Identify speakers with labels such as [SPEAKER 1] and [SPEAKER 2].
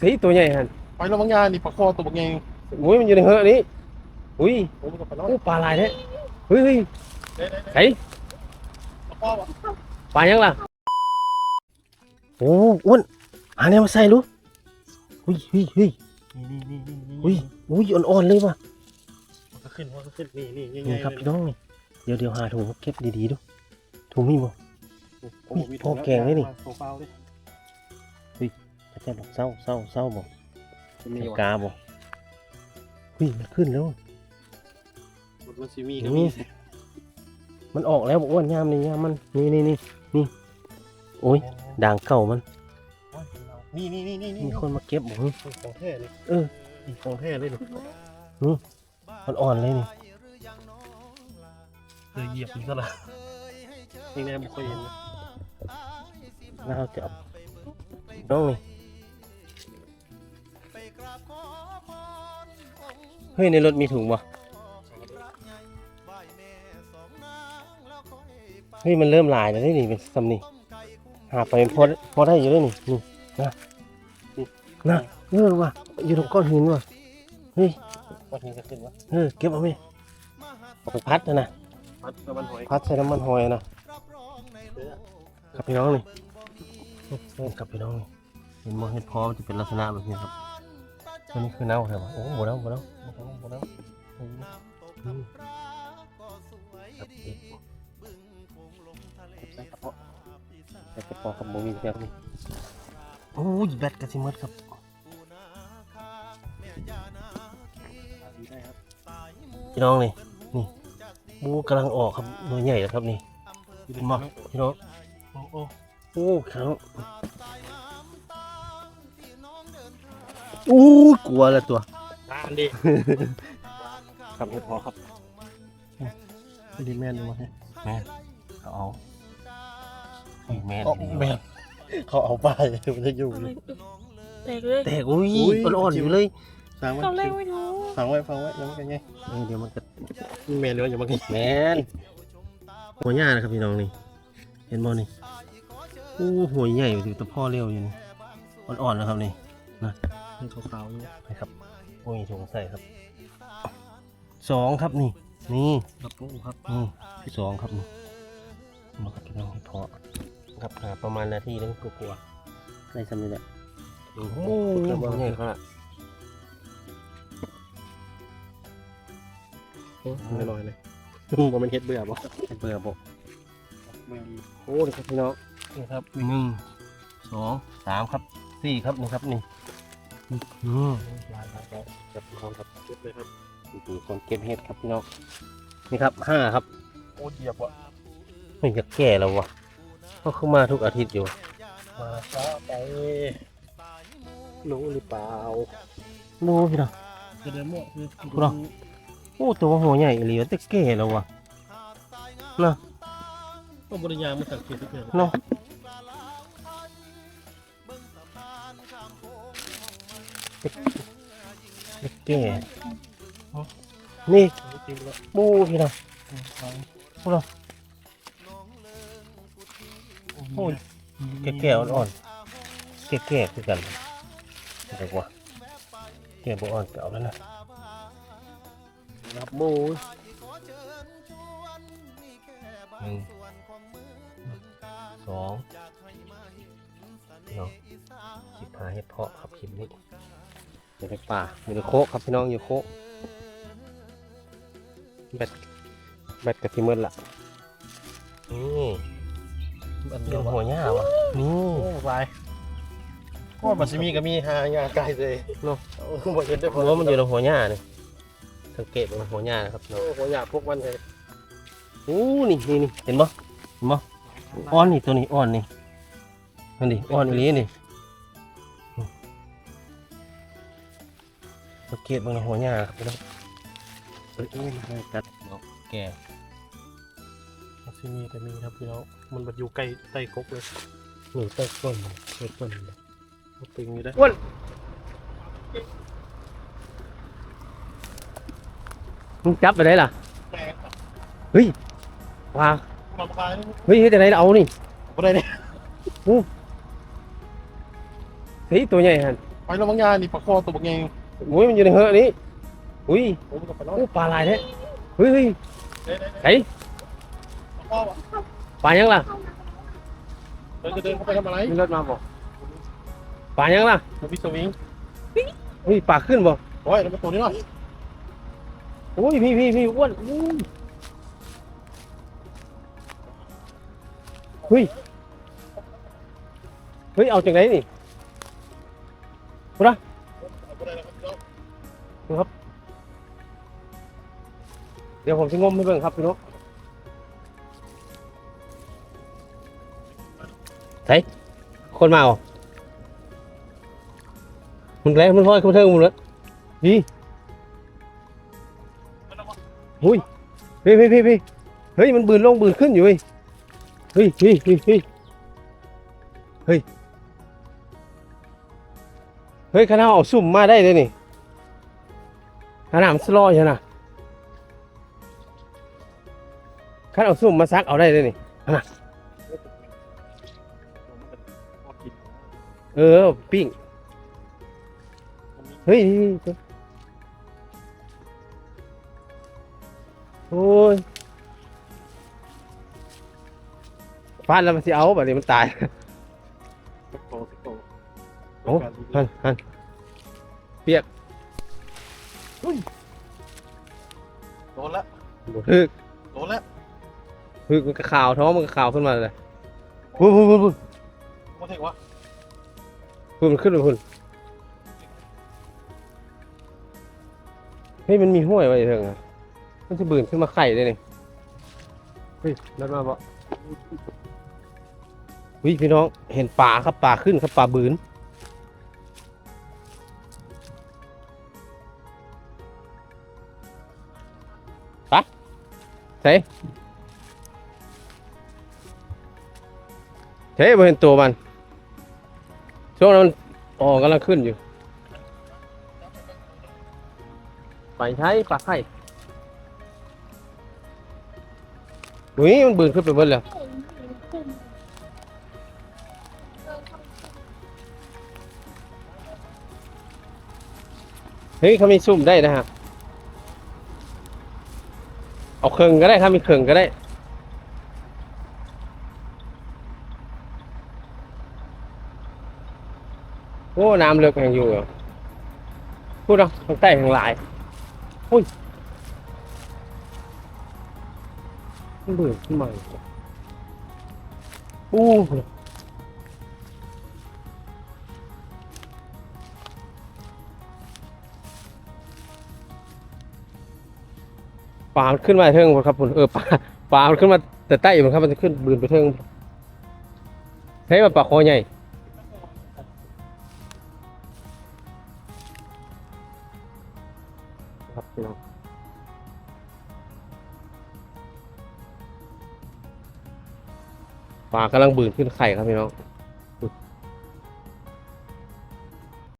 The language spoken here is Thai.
[SPEAKER 1] สีตัวใหญ่หัน
[SPEAKER 2] ไปแล้วบางยานี่ปลาคอตัวบางไง
[SPEAKER 1] อุ้ยมันอยู่ในเหอะนี้อุ้ย
[SPEAKER 2] โอ้มันก็ปลาน้อย
[SPEAKER 1] อู้ปลาลายเนี่ยเฮ้ยเฮ้ย
[SPEAKER 2] เด้เด้เด้
[SPEAKER 1] ไอ้
[SPEAKER 2] ปลาคอวะ
[SPEAKER 1] ปลายังล่ะโอ้อ้วนอันนี้มาใส่รู้เฮ้ยเฮ้ยเฮ้ย
[SPEAKER 2] นี่นี่นี่นี่
[SPEAKER 1] เฮ้ยอุ้ยอ่อนๆเลยว่ะ
[SPEAKER 2] มันก็ขึ้นมันก็ขึ้นนี่นี่นี่
[SPEAKER 1] นี่ครับพี่น้องนี่เดี๋ยวเดี๋ยวหาถุงเก็บดีๆดูถุงมีบ่
[SPEAKER 2] โอ้
[SPEAKER 1] นี่พอแกงเลยนี่
[SPEAKER 2] โซฟาเลย
[SPEAKER 1] พระ เจ้าบอกเศร้าเศร้าเศร้าบ่
[SPEAKER 2] มี
[SPEAKER 1] ใส่
[SPEAKER 2] วะ
[SPEAKER 1] กาบ่เฮ้ยมันขึ้นแล้ว
[SPEAKER 2] มันซีมีก็มี
[SPEAKER 1] มันออกแล้วบอกอ้วนยามนี่ยามมันนี่นี่นี่นี่โอ้ยด่างเก่ามัน
[SPEAKER 2] นี่นี่นี่นี่นี่
[SPEAKER 1] มีคนมาเก็บบ่เฮ้ย
[SPEAKER 2] ของแท้เลย
[SPEAKER 1] เออ
[SPEAKER 2] นี่ของแท้เลยนี่
[SPEAKER 1] มันอ่อนเลยนี่
[SPEAKER 2] เคยเหยียบมันซะละนี่แน่ไม่เคยเห็นนะ
[SPEAKER 1] แล้วเราจะเอาน้องนี่ เฮ้ยในรถมีถุงบ่เฮ้ยมันเริ่มลายแล้วนี่นี่เป็นซ้ำนี่หาไปพอพอได้อยู่ด้วยนี่นี่นะนี่นะเออว่ะอยู่ตรงก้อนหินว่ะเฮ้ย
[SPEAKER 2] วันนี้จะขึ้นวะ
[SPEAKER 1] เออเก็บเอาไหมเอาไปพัดนะนะ
[SPEAKER 2] พัดกับมันหอย
[SPEAKER 1] พัดใส่น้ำมันหอยนะครับพี่น้องนี่นี่ครับพี่น้องนี่เห็นมองเห็นพอมันจะเป็นลักษณะแบบนี้ครับ อันนี้คือเน่าใช่ปะโอ้โหเน่าโหเน่า
[SPEAKER 2] บ่ต้องบ่ต้อง
[SPEAKER 1] อืมครับนี่
[SPEAKER 2] ใส่กระเพาะ
[SPEAKER 1] ใส่กระป๋องกับโมมีแบบนี้โอ้ยแบตกระสิมดครับพี่น้องนี่นี่บูกำลังออกครับหน่วยใหญ่แล้วครับนี่มาพี่น้อง
[SPEAKER 2] โอ้โอ้
[SPEAKER 1] โอ้ครับ อู้ยกลัวแล้วตัว
[SPEAKER 2] ทานดิครับเห็ดพอครับไม่ดีแม่นเลยวะเนี่ย
[SPEAKER 1] แม่นเขาเอาเฮ้ยแม่น
[SPEAKER 2] อ๋อ
[SPEAKER 1] ดี
[SPEAKER 2] แม่นเขาเอาไปมันจะอยู่
[SPEAKER 3] ทำไม
[SPEAKER 2] นี่
[SPEAKER 3] แตกเลย
[SPEAKER 1] แต่อุ้ย
[SPEAKER 2] อุ้ย
[SPEAKER 1] อ่อนๆอยู่เลย
[SPEAKER 2] ฟังไว้
[SPEAKER 3] ตอนแรกไม่รู้
[SPEAKER 2] ฟังไว้ฟังไว้ยังไม่กันไง
[SPEAKER 1] เออเดี๋ยวมันก็
[SPEAKER 2] แม่นเลยอย่ามากิน
[SPEAKER 1] แม่นหัวใหญ่นะครับพี่น้องนี่เห็นบ่นี่อู้หัวใหญ่อยู่แตะพ่อเร็วอยู่นี่อ่อนๆนะครับนี่
[SPEAKER 2] มัน ขาวๆอยู่
[SPEAKER 1] นะครับโอ้ยสงสัยครับสองครับนี่นี่
[SPEAKER 2] ครับโอ้ครับ
[SPEAKER 1] นี่ที่สองครับนี่มากับพี่น้องให้พอครับหาประมาณนาทีนึงกลัวๆได้สำเร็จแล้วโอ้โหหัวใหญ่ขนาด
[SPEAKER 2] ไม่ลอยเลยว่ามันเฮ็ดเบื่อบ่
[SPEAKER 1] เบื่อบอก
[SPEAKER 2] ไม่ดี
[SPEAKER 1] โอ้นี่ครับพี่น้องนี่ครับหนึ่งสองสามครับสี่ครับนี่ครับนี่ อืม
[SPEAKER 2] ลายลายแล้วจับคองครับเก็บเลยครับ
[SPEAKER 1] ดูคนเก็บเห็ดครับพี่น้องนี่ครับห้าครับ
[SPEAKER 2] โอ้เหยียบว่ะ
[SPEAKER 1] ไม่จะแก่แล้ววะเขาเข้ามาทุกอาทิตย์อยู่
[SPEAKER 2] มาช้าไปรู้หรือเปล่า
[SPEAKER 1] ดูพี่น้อง
[SPEAKER 2] จะเดินมั่วคือ
[SPEAKER 1] พวกเราโอ้ตัวหัวใหญ่อีหลีวะแต่แก่แล้ววะ
[SPEAKER 2] ต้องบริยางมาสังเกตทุกอย่าง
[SPEAKER 1] เนาะ เด็กแก่นี่
[SPEAKER 2] จริงแล้ว
[SPEAKER 1] บูพี่น้องพวกเราโอ้ยแก่ๆอ่อนๆแก่ๆคือกันอะไรวะแก่บ่อ่อนเก่าแล้วนะ
[SPEAKER 2] รับโบ
[SPEAKER 1] หนึ่งสองพี่น้องคิด หาเห็ดเพาะครับคลิปนี้อยู่ในป่าอยู่ในโคกครับพี่น้องอยู่โคกแบตแบตกระทิมืดละนี่
[SPEAKER 2] อันเดี
[SPEAKER 1] เดี๋
[SPEAKER 2] ย
[SPEAKER 1] ยวว
[SPEAKER 2] วะ
[SPEAKER 1] หัวหญ้าวะนี่
[SPEAKER 2] โอ้บายก็มันจะมีก็มีหางานไกลเลย
[SPEAKER 1] เนาะ
[SPEAKER 2] โอ้บ่เห็นได้พ
[SPEAKER 1] หัวมันอยู่ในหัวหญ้าเนี่ยสังเกตมันหัวหญ้านะครับ
[SPEAKER 2] โอ้
[SPEAKER 1] เนาะ
[SPEAKER 2] โหอยากพวกมันเลย
[SPEAKER 1] โอ้นี่นี่นี่เห็นบ่เห็นบ่อ่อนนี่ตัวนี้อ่อนนี่นั่นดิอ่อนอีหลีนี่ สังเกตมันในหัวหญ้าครับพี่น้องเอ้ยเอ้ยมันให้กัดเนาะแก่
[SPEAKER 2] มันจะมีแต่มีครับพี่น้องมันแบบอยู่ใกล้ใต้กกเลย
[SPEAKER 1] หนูเต้ต้นมัน
[SPEAKER 2] เปิดต้นเลยมันตึงอยู่ได้
[SPEAKER 1] มึงจับไปได้ล่ะ
[SPEAKER 2] แตก
[SPEAKER 1] ว้า
[SPEAKER 2] มาคายนี่
[SPEAKER 1] เฮ้ยเฮ็ดจังไดเอานี่
[SPEAKER 2] บ่ได้เนี่ย
[SPEAKER 1] เฮ้ยตัวใหญ่หัน
[SPEAKER 2] ไปไปแล้วบางยานี่ปลาคอตัวบางไง
[SPEAKER 1] อุ้ยมันอยู่ในเหอะนี้อุ้ย
[SPEAKER 2] ผมกับปลาน้อย
[SPEAKER 1] อู้ปลาลายแท้เฮ้ยเฮ้ย
[SPEAKER 2] เด้เด้
[SPEAKER 1] ไหน
[SPEAKER 2] ปลาคอวะ
[SPEAKER 1] ปลายังล่ะ
[SPEAKER 2] เดินจะเดินเข้าไปทำอะไร
[SPEAKER 1] มีรถมาบอกปลายังล่ะ
[SPEAKER 2] มันมีสวิง
[SPEAKER 1] เฮ้ยปลาขึ้นบ่
[SPEAKER 2] โอ้ยแล้วมันตัวนี้หน่อย
[SPEAKER 1] อุ้ยพี่พี่พี่อ้วนอุ้ยเฮ้ยเฮ้ยเอาจากไหนนี่
[SPEAKER 2] เอา พี่น้อง
[SPEAKER 1] เดี๋ยวผมจะงมให้เบิ่งครับพี่นกใส่คนมาหรอมันแรงมันห้อยขึ้นเทิงมันเลยีหุ้ยเฮ้ยเฮ้ยเฮ้ยเฮ้ยมันบืนลงบืนขึ้นอยู่เว้ยเฮ้ยเฮ้ยเฮ้ยเฮ้ยเฮ้ยเฮ้ยขนาเอาซุ่มมาได้เลยนี่ ขนาดมันสลอยใช่นะคันเอาซุ่มมาซักเอาได้เลยนี่เออปิ้งเฮ้ยนี่นี่โอ้ยฟาดแล้วมันสิเอาแบบนี้มันตาย
[SPEAKER 2] สิบโตสิบโต
[SPEAKER 1] โอ้หัน หัน
[SPEAKER 2] โดนแล้ว
[SPEAKER 1] ฮึก
[SPEAKER 2] โดนแล้ว
[SPEAKER 1] ฮึกมันก็ขาวท้องมันก็ขาวขึ้นมาเลยพุ่นพุ่นพุ่นพุ่น
[SPEAKER 2] มาเถอะวะ
[SPEAKER 1] พุ่นมันขึ้นไปพุ่นเฮ้ยมันมีห้วยไว้เถอะอะมันจะบืนขึ้นมาไข่ได้นี่เฮ้ยรถมาบ่วิพี่น้องเห็นป่าครับป่าขึ้นครับป่าบืน เซ่เซ่บ่เห็นตัวมัน ช่วงนั้นมันอ๋อกำลังขึ้นอยู่ ไปใช้ปลาไข่อุ้ยมันบืนขึ้นไปเบนแล้วเฮ้ยเขามีซุ่มได้นะฮะ เอาเครื่องก็ได้ครับมีเครื่องก็ได้ โอ้น้ำเลือกแห่งอยู่เหรอพูดเนาะทางใต้ทางหลายอุ้ยเบื่อขึ้นมาอี ปลามันขึ้นมาเทิงหมดครับผมเออปลาปลามันขึ้นมาแต่ใต้อยู่ครับมันจะขึ้นบืนไปเทิงเฮ้ยมันปลาคอใหญ่ครับพี่น้องปลากำลังบืนขึ้นไข่ครับพี่น้อง